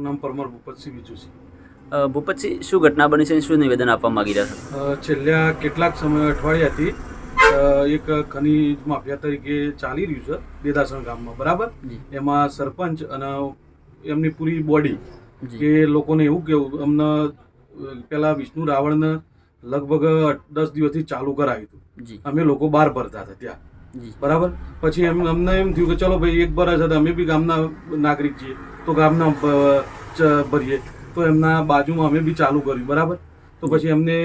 મારું નામ પરમાર ભૂપતસિંહ વિજુસિંહ ભૂપતસિંહ શું ઘટના બની છે શું નિવેદન આપવા માંગી રહ્યા છો? છેલ્લા કેટલાક સમય અઠવાડિયાથી એક ખનીજ માફિયા તરીકે ચાલી રહ્યું છે દેદાસણ ગામમાં બરાબર? એમાં સરપંચ અને એમની પૂરી બોડી કે લોકોને એવું કેવું અમને પેલા વિષ્ણુ રાવણને લગભગ દસ દિવસથી ચાલુ કરાવ્યું હતું. અમે લોકો બહાર ભરતા હતા ત્યાં. બરાબર? પછી એમ અમને એમ થયું કે ચલો ભાઈ એક બરસ હતા અમે બી ગામના નાગરિક છીએ તો ગામના ભરીએ. તો એમના બાજુમાં અમે બી ચાલુ કર્યું બરાબર? તો પછી એમને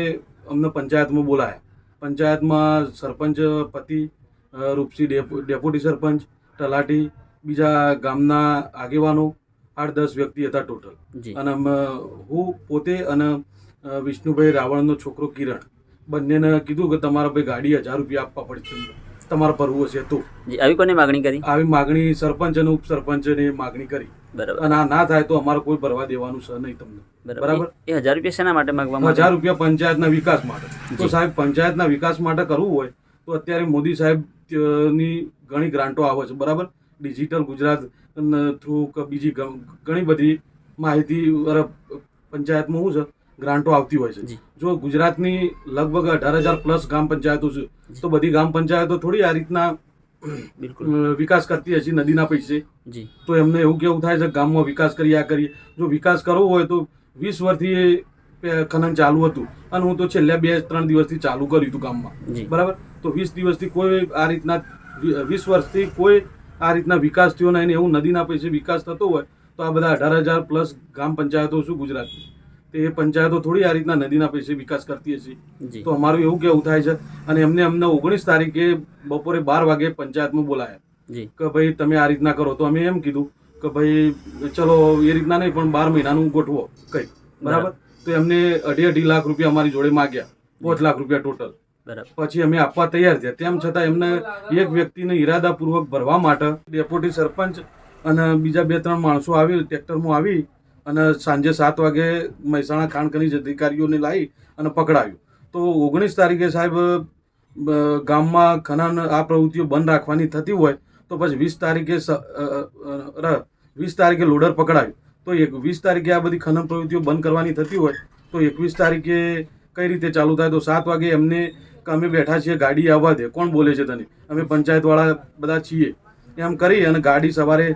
અમને પંચાયતમાં બોલાયા. પંચાયતમાં સરપંચ પતિ રૂપસી ડેપો ડેપ્યુટી સરપંચ તલાટી બીજા ગામના આગેવાનો આઠ દસ વ્યક્તિ હતા ટોટલ. અને હું પોતે અને વિષ્ણુભાઈ રાવણનો છોકરો કિરણ બંનેને કીધું કે તમારા ભાઈ ગાડી હજાર રૂપિયા આપવા પડશે. તમારે ભરવું હશે તો. આવી કોને માગણી કરી? આવી માગણી સરપંચ અને ઉપસરપંચને માગણી કરી. બરાબર. અને આ ના થાય તો અમારે કોઈ ભરવા દેવાનું છે નહીં તમને. બરાબર. એ હજાર રૂપિયા શેના માટે માંગવામાં હજાર રૂપિયા પંચાયતના વિકાસ માટે. તો સાહેબ પંચાયતના વિકાસ માટે કરવું હોય તો અત્યારે મોદી સાહેબની ઘણી ગ્રાન્ટો આવે છે બરાબર? ડિજિટલ ગુજરાત થ્રુ બીજી ઘણી બધી માહિતી પંચાયતમાં શું છે? ગ્રાન્ટો આવતી હોય છે. જો. ગુજરાતની લગભગ અઢાર હજાર પ્લસ ગ્રામ પંચાયતો છે તો બધી ગ્રામ પંચાયતો થોડી આ રીતના બિલકુલ. વિકાસ કરતી હશે નદીના પૈસે. જી. તો એમને એવું કેવું થાય છે ગામમાં વિકાસ કરી આ કરીએ. જો વિકાસ કરવો હોય તો વીસ વર્ષથી એ ખનન ચાલુ હતું. અને હું તો છેલ્લા બે ત્રણ દિવસથી ચાલુ કર્યું હતું ગામમાં. બરાબર? તો વીસ દિવસથી કોઈ આ રીતના વીસ વર્ષથી કોઈ આ રીતના વિકાસ થયો નહીં એવું નદીના પૈસે વિકાસ થતો હોય તો આ બધા અઢાર હજાર પ્લસ ગ્રામ પંચાયતો શું ગુજરાતની? તો એ પંચાયતો થોડી આ રીતના નદીના પૈસે વિકાસ કરતી હશે. તો અમારું એવું કેવું થાય છે? અને એમને અમને ઓગણીસ તારીખે બપોરે બાર વાગે પંચાયતમાં બોલાયા. કે ભાઈ તમે આ રીતના કરો. તો અમે એમ કીધું કે ભાઈ ચલો એ રીતના નહીં પણ બાર મહિનાનું ગોઠવો કઈ બરાબર? તો એમને અઢી અઢી લાખ રૂપિયા અમારી જોડે માગ્યા. પાંચ લાખ રૂપિયા ટોટલ. બરાબર. પછી અમે આપવા તૈયાર થયા. તેમ છતાં એમને એક વ્યક્તિને ઈરાદાપૂર્વક ભરવા માટે ડેપ્યુટી સરપંચ અને બીજા બે ત્રણ માણસો આવી ટ્રેક્ટરમાં આવી અને સાંજે સાત વાગે મહેસાણા ખાણ ખનીજ અધિકારીઓને લાવી અને પકડાયું. તો ઓગણીસ તારીખે સાહેબ ગામમાં ખનન આ પ્રવૃત્તિઓ બંધ રાખવાની થતી હોય તો પછી વીસ તારીખે વીસ તારીખે લોડર પકડાયું. તો એક, વીસ તારીખે આ બધી ખનન પ્રવૃત્તિઓ બંધ કરવાની થતી હોય તો એકવીસ તારીખે કઈ રીતે ચાલુ થાય? તો સાત વાગે એમને અમે બેઠા છીએ ગાડી આવવા દે. કોણ બોલે છે તને? અમે પંચાયતવાળા બધા છીએ. એમ કરી અને ગાડી સવારે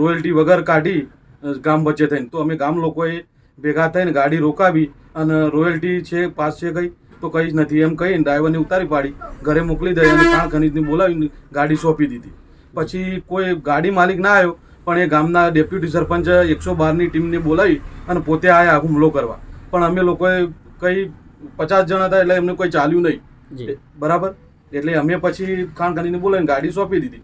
રોયલ્ટી વગર કાઢી ગામ વચ્ચે થઈને. તો અમે ગામ લોકોએ ભેગા થઈને ગાડી રોકાવી અને રોયલ્ટી છે પાસ છે કંઈ તો કંઈ જ નથી. એમ કહીને ડ્રાઈવરને ઉતારી પાડી ઘરે મોકલી દઈ અને ખાણ ખનીજને બોલાવીને ગાડી સોંપી દીધી. પછી કોઈ ગાડી માલિક ના આવ્યો પણ એ ગામના ડેપ્યુટી સરપંચ એકસો બારની ટીમને બોલાવી અને પોતે આયા હુમલો કરવા. પણ અમે લોકોએ કંઈ પચાસ જણા હતા એટલે એમને કોઈ ચાલ્યું નહીં. બરાબર? એટલે અમે પછી ખાણ ખનીજને બોલાવીને ગાડી સોંપી દીધી.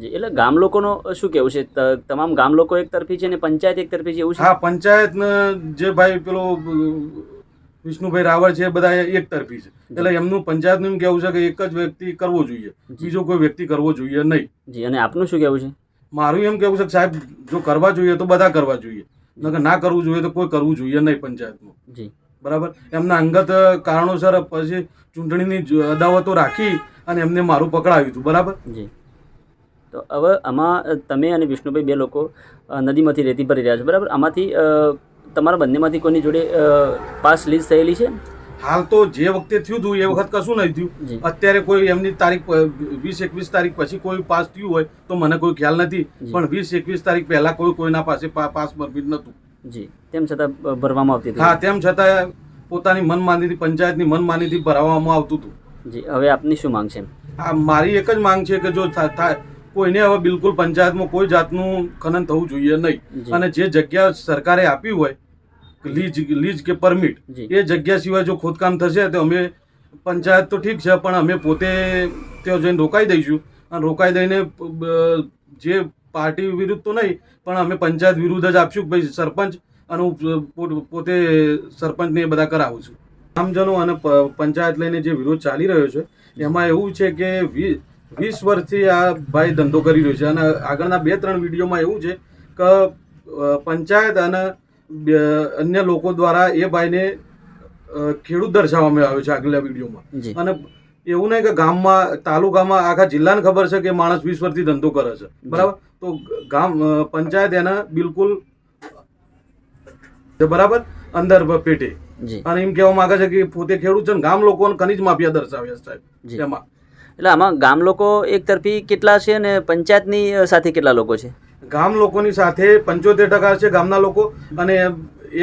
જી એટલે ગામ લોકોનો શું કેવું છે? તમામ ગામ લોકો એક તરફી છે અને પંચાયત એક તરફી છે એવું છે? હા પંચાયતને જે ભાઈ પેલો વિષ્ણુભાઈ રાવળ છે બધા એક તરફી છે. એટલે એમનું પંચાયતનું એમ કેવું છે કે એક જ વ્યક્તિ કરવો જોઈએ. બીજો કોઈ વ્યક્તિ કરવો જોઈએ નહીં. જી અને આપનું શું કેવું છે? મારું એમ કેવું છે કે સાહેબ જો કરવા જોઈએ તો બધા કરવા જોઈએ. નકર ના કરવું જોઈએ તો કોઈ કરવું જોઈએ નહીં પંચાયતમાં. જી. બરાબર? એમના અંગત કારણોસર પછી ચૂંટણીની અદાવતો રાખી અને એમને મારું પકડાવ્યું હતું. બરાબર? જી. તો હવે આમાં તમે અને વિષ્ણુભાઈ બે લોકો નદીમાંથી રેતી ભરી રહ્યા છો બરાબર? આમાંથી તમારા બંનેમાંથી કોઈની જોડે પાસ લીઝ થયેલી છે? હાલ તો જે વખતે થયું હતું એ વખત કશું નહીં થયું. અત્યારે કોઈ એમની તારીખ વીસ એકવીસ તારીખ પછી કોઈ પાસ થયું હોય તો મને કોઈ ખ્યાલ નથી. પણ વીસ એકવીસ તારીખ પહેલા કોઈ કોઈના પાસે પાસ પરમિટ નહોતું. જી. તેમ છતાં ભરવામાં આવતી હા તેમ છતાં પોતાની મનમાનીથી પંચાયતની મનમાનીથી ભરાવવામાં આવતું હતું. જી. હવે આપની શું માંગ છે હા મારી એક જ માંગ છે કે જો થા- થાય કોઈને હવે બિલકુલ પંચાયતમાં કોઈ જાતનું ખનન થવું જોઈએ નહીં. અને જે જગ્યા સરકારે આપી હોય લીજ લીજ કે પરમિટ એ જગ્યા સિવાય જો ખોદકામ થશે તો અમે પંચાયત તો ઠીક છે પણ અમે પોતે ત્યાં જઈને રોકાઈ દઈશું. અને રોકાઈ દઈને જે પાર્ટી વિરુદ્ધ તો નહીં પણ અમે પંચાયત વિરુદ્ધ જ આપશું ભાઈ સરપંચ અને હું પોતે સરપંચને એ બધા કરાવું છું. આમજનો અને પંચાયત લઈને જે વિરોધ ચાલી રહ્યો છે એમાં એવું છે કે વી- વીસ વર્ષથી આ ભાઈ ધંધો કરી રહ્યો છે. અને આગળના બે ત્રણ વિડીયોમાં એવું છે કે પંચાયત અને અન્ય લોકો દ્વારા એ ભાઈને ખેડૂત દર્શાવવામાં આવ્યો છે આગલા વિડીયોમાં. અને એવું નહીં કે ગામમાં તાલુકામાં આખા જિલ્લાને ખબર છે કે માણસ વીસ વર્ષથી ધંધો કરે છે. બરાબર? તો ગામ પંચાયત એને બિલકુલ બરાબર? અંદર પેટે. અને એમ કહેવા માંગે છે કે પોતે ખેડૂત છે ને ગામ લોકોને ખનીજ માફિયા દર્શાવ્યા છે સાહેબ. એમાં. એટલે આમાં ગામ લોકો એક તરફી કેટલા છે અને પંચાયતની સાથે કેટલા લોકો છે? ગામ લોકોની સાથે પંચોતેર ટકા છે ગામના લોકો અને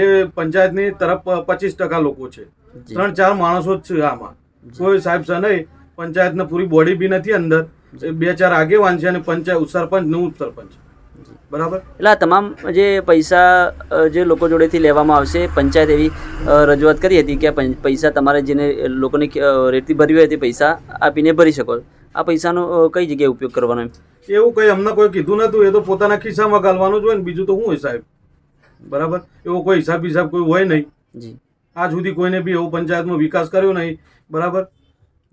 એ પંચાયતની તરફ પચીસ ટકા લોકો છે. ત્રણ ચાર માણસો જ છે આમાં. કોઈ સાહેબ છે નહીં પંચાયતને પૂરી બોડી બી નથી અંદર. બે ચાર આગેવાન છે અને પંચાયત સરપંચ નવું ઉપસરપંચ. બરાબર? એટલે આ તમામ જે પૈસા જે લોકો જોડેથી લેવામાં આવશે પંચાયત એવી રજૂઆત કરી હતી કે આ પૈસા તમારે જેને લોકોને રેતી ભરવી હોય તે પૈસા આપીને ભરી શકો. આ પૈસાનો કઈ જગ્યાએ ઉપયોગ કરવાનો એમ? એવું કંઈ અમને કોઈ કીધું નતું એ તો પોતાના ખિસ્સામાં ગાલવાનું જ હોય ને બીજું તો શું હોય સાહેબ? બરાબર? એવો કોઈ હિસાબ હિસાબ કોઈ હોય નહીં. જી. આજ સુધી કોઈને બી એવો પંચાયતમાં વિકાસ કર્યો નહીં. બરાબર?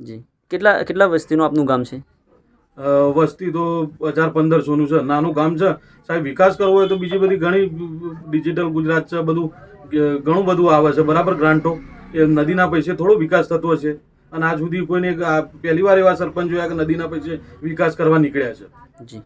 જી. કેટલા કેટલા વસ્તીનું આપનું ગામ છે? વસ્તી તો હજાર પંદરસોનું છે. નાનું ગામ છે. સાહેબ, વિકાસ કરવો હોય તો બીજી બધી ઘણી ડિજિટલ ગુજરાત છે, બધું ઘણું બધું આવે છે. બરાબર, ગ્રાન્ટો. એ નદીના પૈસે થોડો વિકાસ થતો હશે. અને આજ સુધી કોઈને પહેલી વાર એવા સરપંચ જોયા કે નદીના પૈસે વિકાસ કરવા નીકળ્યા છે. જી.